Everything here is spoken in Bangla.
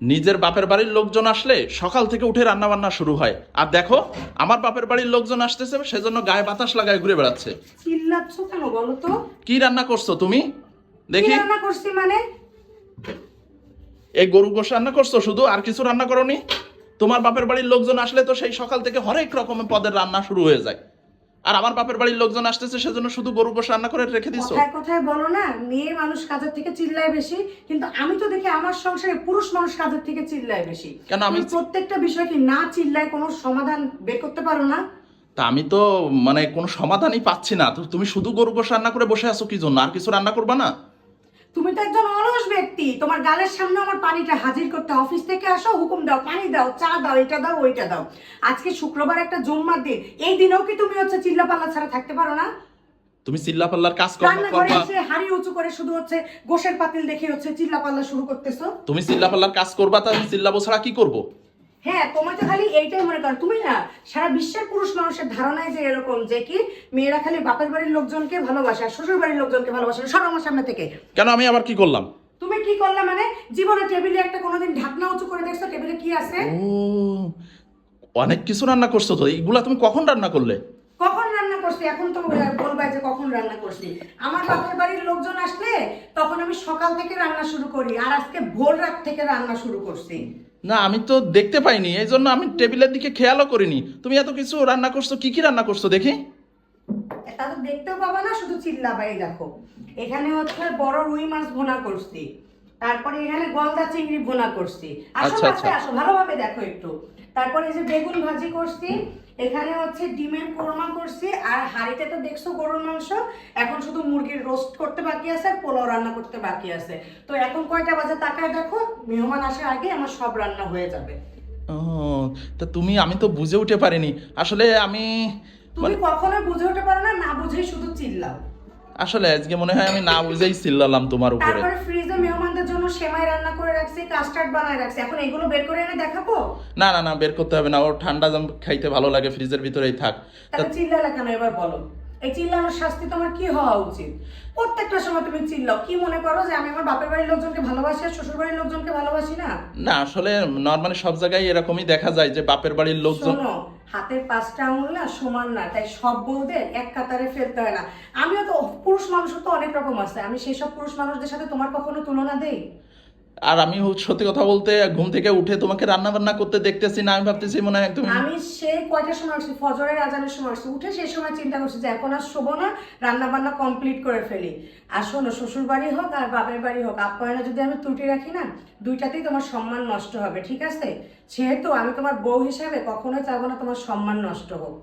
নিজের বাপের বাড়ির লোকজন আসলে সকাল থেকে উঠে রান্না বান্না শুরু হয়। আর দেখো আমার বাপের বাড়ির লোকজন আসতেছে সেজন্য গায়ে বাতাস লাগায় ঘুরে বেড়াচ্ছে। চিল্লাচ্ছ কেন বলো তো? কি রান্না করছ তুমি? দেখি। রান্না করছি মানে? এই গরু গোশ রান্না করছ শুধু? আর কিছু রান্না করনি? তোমার বাপের বাড়ির লোকজন আসলে তো সেই সকাল থেকে হরেক রকমের পদের রান্না শুরু হয়ে যায়। আর আমার বাপের বাড়ির লোকজন আসতেছে সেজন্য শুধু গরু বসে রান্না করে রেখে দিছো? কথায় কথায় বলো না মেয়ে মানুষ কাজের থেকে চিল্লায় বেশি কিন্তু আমি তো দেখি আমার সংসারে পুরুষ মানুষ কাজের থেকে চিল্লায় বেশি। কেন আমি- প্রত্যেকটা বিষয় কি না চিল্লায় কোনো সমাধান বের করতে পারো না? তা আমি তো মানে কোনো সমাধানই পাচ্ছি না। তো তুমি শুধু গরু বসে রান্না করে বসে আছো কি জন্য? আর কিছু রান্না করবা না? তুমি তো একজন অলস ব্যক্তি। তোমার গালের সামনে আমার পানিটা হাজির করতে অফিস থেকে আসো হুকুম দাও পানি দাও চা দাও এটা দাও ওইটা দাও। আজকে শুক্রবার একটা জুম্মার দিন। এই দিনেও কি তুমি হচ্ছে চিল্লাপাল্লা ছাড়া থাকতে পারো না? তুমি চিল্লা পাল্লার কাজ করবা রান্নাঘরে করবা। হাড়ি উঁচু করে শুধু হচ্ছে গোশের পাতিল দেখে হচ্ছে চিল্লাপাল্লা শুরু করতেছো। তুমি চিল্লা পাল্লার কাজ করবা তা আমি চিল্লাবো ছাড়া কি করব? হ্যাঁ তোমার তো খালি এইটাই মনে করো। তুমি না সারা বিশ্বের পুরুষ মানুষের ধারণায় যে এরকম যে কি মেয়েরা খালি বাপের বাড়ির লোকজনকে ভালোবাসে আর শ্বশুর বাড়ির লোকজনকে ভালোবাসে সব আমার সামনে থেকে। কেন আমি আবার কি করলাম? তুমি কি করলে মানে জীবনে টেবিলে একটা কোনোদিন ঢাকনা উঁচু করে দেখছ টেবিলে কি আছে? অনেক কিছু রান্না করছ তো এইগুলা তুমি কখন রান্না করলে? কখন রান্না করছি? এখন তো বলবা যে কখন রান্না করছি। আমার বাপের বাড়ির লোকজন আসলে তখন আমি সকাল থেকে রান্না শুরু করি আর আজকে ভোর রাত থেকে রান্না শুরু করছি। না, আমি তো দেখতে পাইনি এই জন্য আমি টেবিলের দিকে খেয়ালও করিনি। তুমি এত কিছু রান্না করছ, কি কি রান্না করছ দেখি। তা তো দেখতেও পাবা না, শুধু চিল্লা বাই দেখো। এখানে হচ্ছে বড় রুই মাছ ভোনা করছি। তারপরে এখানে গলদা চিংড়ি ভোনা করছি। আসো আচ্ছা, কাছে আচ্ছা। আসো ভালোভাবে দেখো একটু। তারপরে এই যে বেগুন ভাজি করছি এখানে হচ্ছে ডিমের কোরমা করছি আর হাঁড়িতে তো দেখছ গরুর মাংস এখন শুধু মুরগির রোস্ট করতে বাকি আছে আর পোলাও রান্না করতে বাকি আছে। তো এখন কয়টা বাজে তাকায় দেখো মেহমান আসার আগে আমার সব রান্না হয়ে যাবে। ও তা তুমি আমি তো বুঝে উঠে পারিনি। আসলে আমি তুমি কখনো বুঝে উঠতে পারো না না বুঝেই শুধু চিল্লাও। আসলে আজকে মনে হয় আমি না বুঝেই চিল্লালাম তোমার উপরে। তারপরে ফ্রিজে মেহমানদের জন্য সেমাই রান্না করে রাখছি কাস্টার্ড বানায় রাখছি। এখন এগুলো বের করে এনে দেখাবো? না না না বের করতে হবে না। ওর ঠান্ডা জাম খাইতে ভালো লাগে ফ্রিজের ভিতরেই থাক। তাহলে চিল্লালা কেন? এবার বলো। এই চিল্লানোর শাস্তি তোমার কি হওয়া উচিত? প্রত্যেকটা সময় তুমি চিল্লাও। কি মনে করো যে আমি আমার বাপের বাড়ির লোকজনকে ভালোবাসি আর শ্বশুর বাড়ির লোকজনকে ভালোবাসি না? না আসলে নর্মালি সব জায়গায় এরকমই দেখা যায় যে বাপের বাড়ির লোকজন হাতের পাঁচটা আঙুল না সমান না তাই সব বউদের এক কাতারে ফেলতে হয় না। আমিও তো পুরুষ মানুষও তো অনেক রকম আছে। আমি সেই সব পুরুষ মানুষদের সাথে তোমার কখনো তুলনা দেই? আর আমি সত্যি কথা বলতে ঘুম থেকে উঠে তোমাকে রান্না বান্না করতে দেখতেছি না, আমি ভাবতেছি মনে হয় একদম আমি সেই কয়টার সময় উঠছি? ফজরের আজানের সময় উঠছি। উঠে সেই সময় চিন্তা করছি যে এখন আর শোবো না রান্না বান্না কমপ্লিট করে ফেলি। আর শোনো শ্বশুর বাড়ি হোক আর বাপের বাড়ি হোক, আপ্যায়নে যদি আমি ত্রুটি রাখি না, দুইটাতেই তোমার সম্মান নষ্ট হবে, ঠিক আছে? সেহেতু আমি তোমার বউ হিসাবে কখনোই চাবো না তোমার সম্মান নষ্ট হোক।